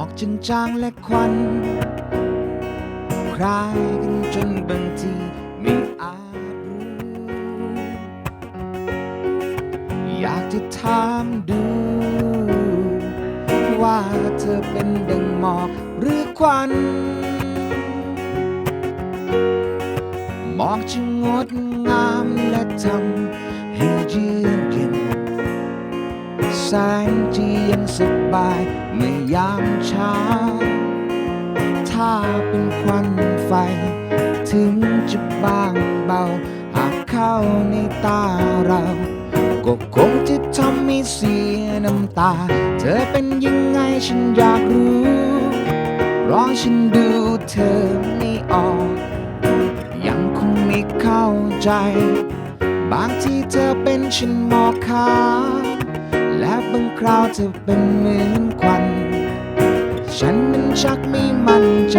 อกจนจางและควัน คลายกันจนบางทีไม่อาจรู้อยากจะถามดู ว่าเธอเป็นดังหมอกหรือควันหมอกจะงดงามและทำให้เยือกเย็นแสงที่ยังสด บายเมื่อยามเช้า ถ้าเป็นควันไฟ ถึงจะบางเบา หากเข้าในตาเรา ก็คงจะทำให้เสียน้ำตา เธอเป็นยังไงฉันอยากรู้ราะฉันดูเธอไม่ออก ยังคงไม่เข้าใจ บางทีเธอเป็นฉันหมอกขาว และบางคราวเธอเป็นเหมือนควัน ฉันมันชักไม่มั่นใจ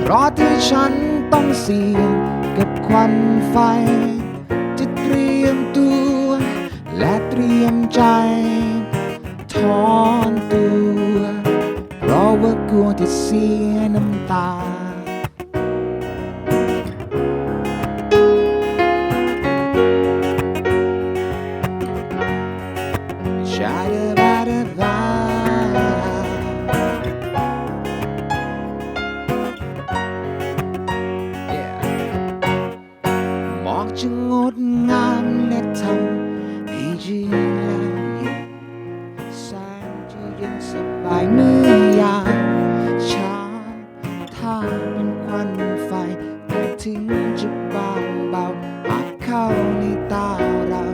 เพราะที่ฉันต้องเสี่ยงกับควันไฟ จะเตรียมตัว และเตรียมใจถอนตัว เพราะว่ากลัวจะเสียน้ำตา หมอกจะงดงามและทำให้ยืนและเย็นแสงจะเย็นสบายเมื่อยามเช้าถ้าเป็นควันไฟแต่ถึงจะบางเบาหากเข้าในตาเรา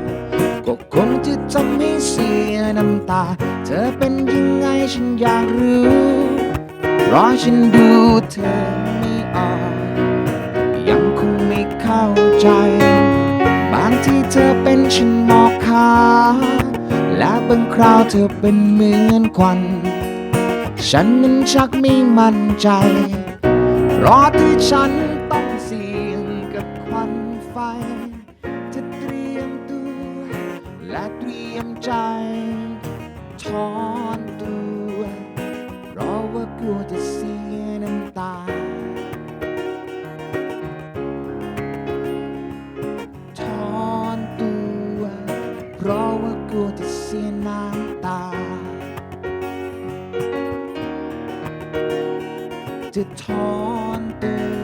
ก็คงจะทำให้ น้ำตา เธอเป็นยังไงฉันอยากรู้ เพราะฉันดูเธอไม่ออก ยังคงไม่เข้าใจ บางทีเธอเป็นฉันหมอกขาวและบางคราวเธอเป็นเหมือนควัน ฉันนั้นชักไม่มั่นใจ เพราะที่ฉันต้องเสี่ยงกับควันไฟ จะเตรียมตัวและเตรียมใจ ถอนตัวเพราะว่ากลัวจะเสียน้ำตา ถอนตัว เพราะว่ากลัวจะเสียน้ำตา จะถอนตัว